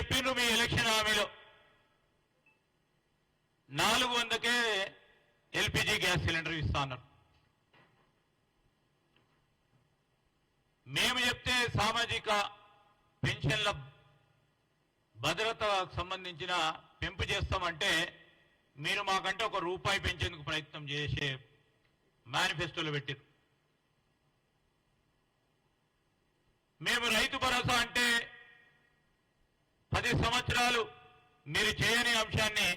చెప్పిండ్రు మీ ఎలక్షన్ హామీలో. నాలుగు వందకే ఎల్పిజి గ్యాస్ సిలిండర్ ఇస్తా అన్నారు. మేము చెప్తే సామాజిక పెన్షన్ల భద్రత సంబంధించిన పెంపు చేస్తామంటే మీరు మాకంటే ఒక రూపాయి పెంచేందుకు ప్రయత్నం చేసే మేనిఫెస్టోలో పెట్టారు మేము రైతు భరోసా అంటే పది సంవత్సరాలు మీరు చేయని అంశాన్ని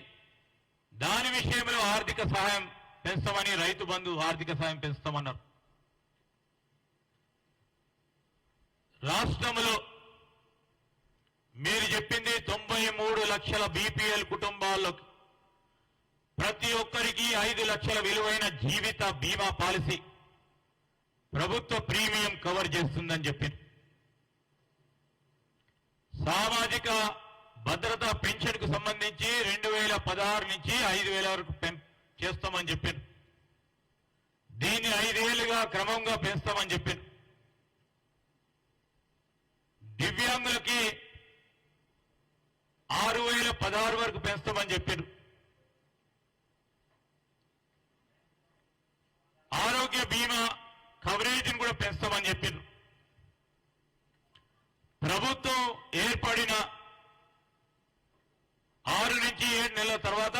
దాని విషయంలో ఆర్థిక సహాయం పెంచమని రైతు బంధు ఆర్థిక సహాయం పెంచుతామన్నారు. రాష్ట్రంలో మీరు చెప్పింది తొంభై మూడు లక్షల బీపీఎల్ కుటుంబాల్లోకి ప్రతి ఒక్కరికి ఐదు లక్షల విలువైన జీవిత బీమా పాలసీ ప్రభుత్వ ప్రీమియం కవర్ చేస్తుందని చెప్పింది సామాజిక భద్రత పెన్షన్కు సంబంధించి రెండు వేల పదహారు నుంచి ఐదు వేల వరకు పెం చేస్తామని చెప్పారు దీన్ని ఐదేళ్ళుగా క్రమంగా పెంచుతామని చెప్పారు దివ్యాంగులకి ఆరు వేల పదహారు వరకు పెంచుతామని చెప్పారు ఆరోగ్య బీమా కవరేజీని కూడా పెంచుతామని చెప్పారు ప్రభుత్వం ఏర్పడిన ఆరు నుంచి ఏడు నెలల తర్వాత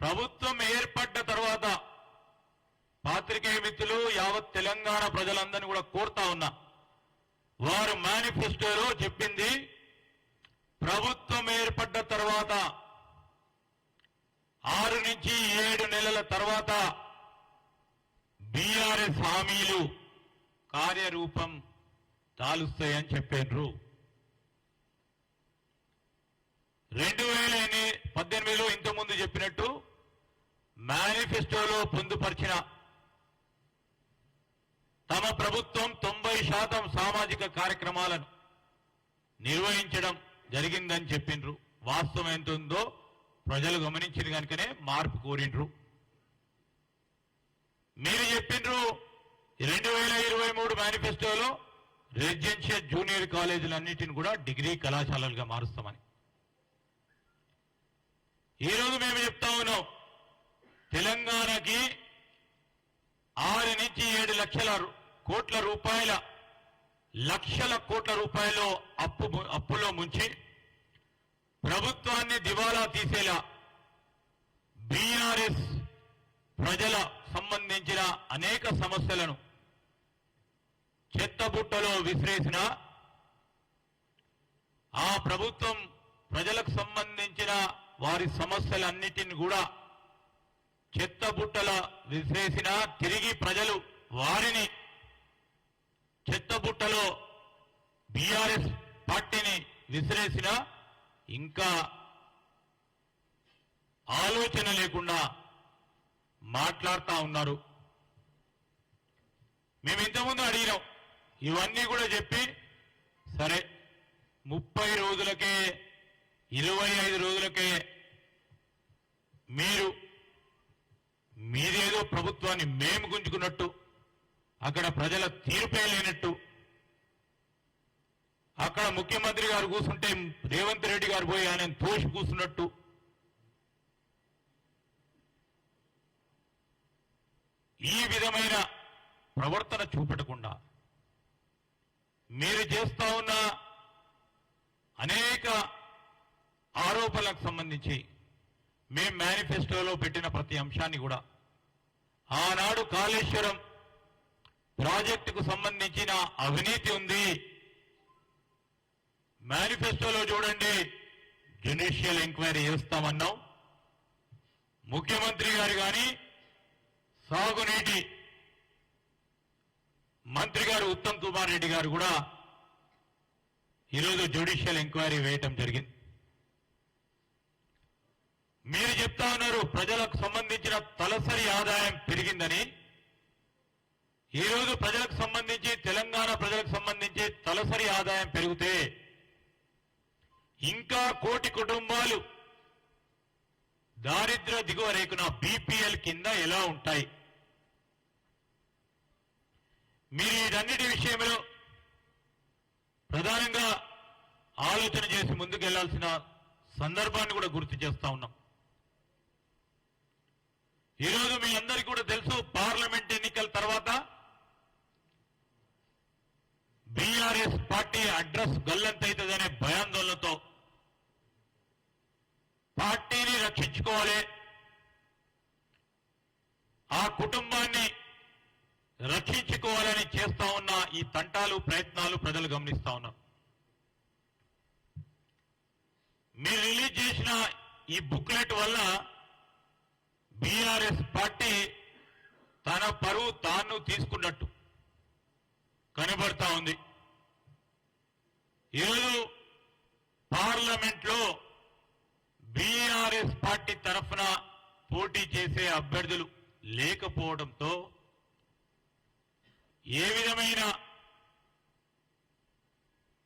ప్రభుత్వం ఏర్పడ్డ తర్వాత పాత్రికేయ మిత్రులు యావత్ తెలంగాణ ప్రజలందరినీ కూడా కోరుతా ఉన్నా వారు మేనిఫెస్టోలో చెప్పింది ప్రభుత్వం ఏర్పడ్డ తర్వాత ఆరు నుంచి ఏడు నెలల తర్వాత బీఆర్ఎస్ హామీలు కార్యరూపం తాలుస్తాయని చెప్పారు రెండు వేల పద్దెనిమిదిలో ఇంతకుముందు చెప్పినట్టు మేనిఫెస్టోలో పొందుపరిచిన తమ ప్రభుత్వం తొంభై శాతం సామాజిక కార్యక్రమాలను నిర్వహించడం జరిగిందని చెప్పిండ్రు వాస్తవం ఎంత ఉందో ప్రజలు గమనించింది కనుకనే మార్పు కోరిండ్రు. మీరు చెప్పిండ్రు రెండు వేల ఇరవై మూడు మేనిఫెస్టోలో రెసిడెన్షియల్ జూనియర్ కాలేజీలన్నిటిని కూడా డిగ్రీ కళాశాలలుగా మారుస్తామని. ఈ రోజు మేము చెప్తా ఉన్నాం తెలంగాణకి ఆరు నుంచి ఏడు లక్షల కోట్ల రూపాయల లక్షల కోట్ల రూపాయలు అప్పు అప్పులో ముంచి ప్రభుత్వాన్ని దివాలా తీసేలా బీఆర్ఎస్ ప్రజల సంబంధించిన అనేక సమస్యలను చెత్తబుట్టలో విసిరేసిన ఆ ప్రభుత్వం ప్రజలకు సంబంధించిన వారి సమస్యలన్నిటిని కూడా చెత్తబుట్టల విసిరేసిన తిరిగి ప్రజలు వారిని చెత్తబుట్టలో బీఆర్ఎస్ పార్టీని విసిరేసిన ఇంకా ఆలోచన లేకుండా మాట్లాడుతా ఉన్నారు. మేము ఇంతకుముందు అడిగినాం ఇవన్నీ కూడా చెప్పి సరే ముప్పై రోజులకే ఇరవై ఐదు రోజులకే మీరు మీదేదో ప్రభుత్వాన్ని మేము గుంజుకున్నట్టు అక్కడ ప్రజల తీర్పే లేనట్టు అక్కడ ముఖ్యమంత్రి గారు కూర్చుంటే రేవంత్ రెడ్డి గారు పోయి ఆయన తోసి కూర్చున్నట్టు. ఈ విధమైన ప్రవర్తన చూపెట్టకుండా మీరు చేస్తా ఉన్న అనేక ఆరోపణలకు సంబంధించి మేం మేనిఫెస్టోలో పెట్టిన ప్రతి అంశాన్ని కూడా ఆనాడు కాళేశ్వరం ప్రాజెక్టుకు సంబంధించిన అవినీతి ఉంది. మేనిఫెస్టోలో చూడండి జ్యుడిషియల్ ఎంక్వైరీ చేస్తామన్నాం. ముఖ్యమంత్రి గారు కానీ సాగునీటి మంత్రి గారు ఉత్తమ్ కుమార్ రెడ్డి గారు కూడా ఈరోజు జ్యుడిషియల్ ఎంక్వైరీ వేయటం జరిగింది. మీరు చెప్తా ఉన్నారు ప్రజలకు సంబంధించిన తలసరి ఆదాయం పెరిగిందని. ఈ రోజు ప్రజలకు సంబంధించి తెలంగాణ ప్రజలకు సంబంధించి తలసరి ఆదాయం పెరిగితే ఇంకా కోటి కుటుంబాలు దారిద్ర్య దిగువ రేకున బీపీఎల్ కింద ఎలా ఉంటాయి? మీరు ఇదన్నిటి విషయంలో ప్రధానంగా ఆలోచన చేసి ముందుకెళ్ళాల్సిన సందర్భాన్ని కూడా గుర్తు చేస్తా ఉన్నాం. ఈరోజు మీ అందరికీ కూడా తెలుసు పార్లమెంట్ ఎన్నికల తర్వాత బీఆర్ఎస్ పార్టీ అడ్రస్ గల్లంతైతుందనే భయాందోళనతో పార్టీని రక్షించుకోవాలి. ఆ కుటుంబ రక్షించుకోవాలని చేస్తా ఉన్న ఈ తంటాలు ప్రయత్నాలు ప్రజలు గమనిస్తా ఉన్నారు మీరు రిలీజ్ చేసిన ఈ బుక్లెట్ వల్ల బీఆర్ఎస్ పార్టీ తన పరువు తాను తీసుకున్నట్టు కనబడతా ఉంది. ఈరోజు పార్లమెంట్లో బీఆర్ఎస్ పార్టీ తరఫున పోటీ చేసే అభ్యర్థులు లేకపోవడంతో ఏ విధమైన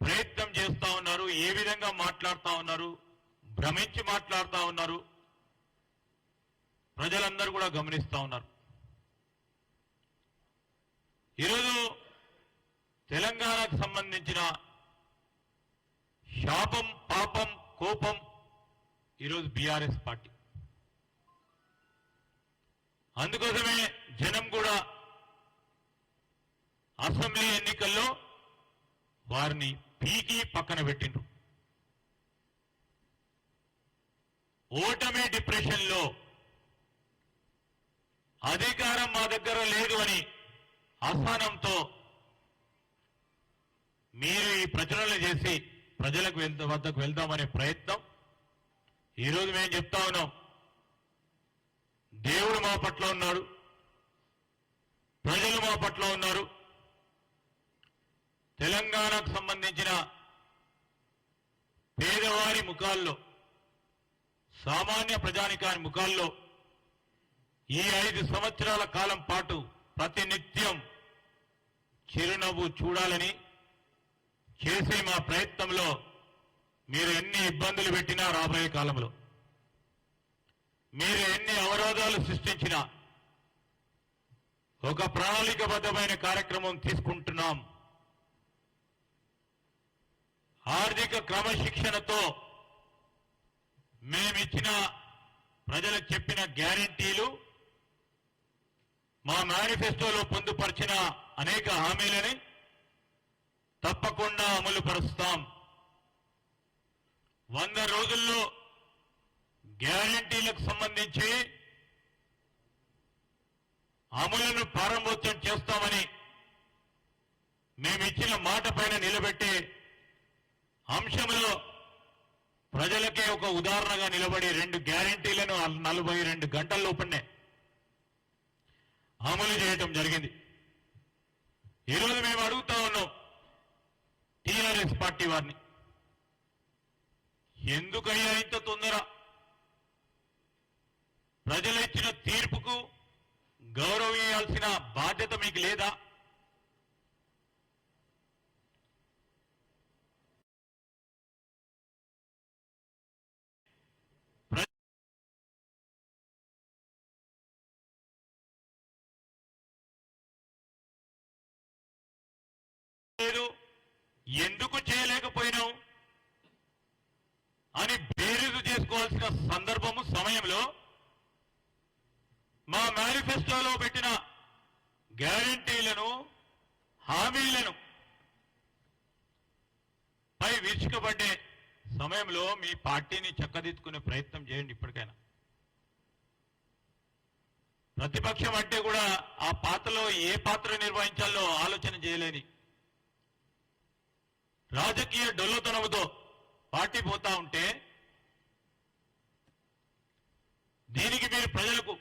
ప్రయత్నం చేస్తా ఉన్నారు ఏ విధంగా మాట్లాడుతూ ఉన్నారు భ్రమించి మాట్లాడుతూ ఉన్నారు ప్రజలందరూ కూడా గమనిస్తూ ఉన్నారు. ఈరోజు తెలంగాణకు సంబంధించిన శాపం పాపం కోపం ఈరోజు బీఆర్ఎస్ పార్టీ. అందుకోసమే జనం కూడా అసెంబ్లీ ఎన్నికల్లో వారిని పీకి పక్కన పెట్టిండ్రు. ఓటమి డిప్రెషన్లో అధికారం మా దగ్గర లేదు అని అసహనంతో మీరు ఈ ప్రచురణలు చేసి ప్రజలకు వద్దకు వెళ్దామనే ప్రయత్నం. ఈరోజు మేము చెప్తా ఉన్నాం. దేవుడు మా పట్ల ఉన్నాడు. ప్రజలు మా పట్ల ఉన్నారు. తెలంగాణకు సంబంధించిన పేదవారి ముఖాల్లో సామాన్య ప్రజానికాని ముఖాల్లో ఈ ఐదు సంవత్సరాల కాలం పాటు ప్రతినిత్యం చిరునవ్వు చూడాలని చేసే మా ప్రయత్నంలో మీరు ఎన్ని ఇబ్బందులు పెట్టినా రాబోయే కాలంలో మీరు ఎన్ని అవరోధాలు సృష్టించినా ఒక ప్రణాళికబద్ధమైన కార్యక్రమం తీసుకుంటున్నాం. ఆర్థిక క్రమశిక్షణతో మేమిచ్చిన ప్రజలకు చెప్పిన గ్యారంటీలు మా మేనిఫెస్టోలో పొందుపరిచిన అనేక హామీలని తప్పకుండా అమలు పరుస్తాం. వంద రోజుల్లో గ్యారంటీలకు సంబంధించి అమలును ప్రారంభోత్సవం చేస్తామని మేమిచ్చిన మాట పైన నిలబెట్టే అంశంలో ప్రజలకే ఒక ఉదాహరణగా నిలబడి రెండు గ్యారంటీలను నలభై రెండు గంటల లోపలనే అమలు చేయటం జరిగింది. ఈరోజు మేము అడుగుతా ఉన్నాం టీఆర్ఎస్ పార్టీ వారిని. ఎందుకయ్యా ఇంత తొందర? ప్రజలు ఇచ్చిన తీర్పుకు గౌరవించాల్సిన బాధ్యత మీకు లేదా? ఎందుకు చేయలేకపోయినావు? అని బేరీజు చేసుకోవాల్సిన సందర్భము సమయంలో మా మేనిఫెస్టోలో పెట్టిన గ్యారంటీలను హామీలను పై విరుచుకుపడ్డే సమయంలో మీ పార్టీని చక్కదిద్దుకునే ప్రయత్నం చేయండి ఇప్పటికైనా. ప్రతిపక్షం అంటే కూడా ఆ పాత్రలో ఏ పాత్ర నిర్వహించాలో ఆలోచన చేయలేని రాజకీయ డొల్లతనముతో పార్టీ పోతా ఉంటే దీనికి మీరు ప్రజలకు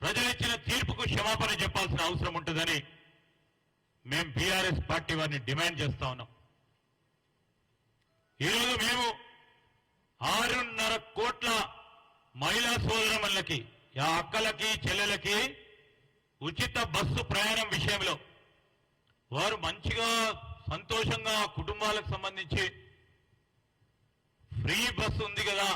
ప్రజలిచ్చిన తీర్పుకు క్షమాపణ చెప్పాల్సిన అవసరం ఉంటుందని మేము బీఆర్ఎస్ పార్టీ వారిని డిమాండ్ చేస్తా ఉన్నాం. ఈరోజు మేము ఆరున్నర కోట్ల మహిళా సోదరమణులకి ఆ అక్కలకి చెల్లెలకి ఉచిత బస్సు ప్రయాణం విషయంలో వారు మంచిగా సంతోషంగా కుటుంబాలకు సంబంధించి ఫ్రీ బస్సు ఉంది కదా.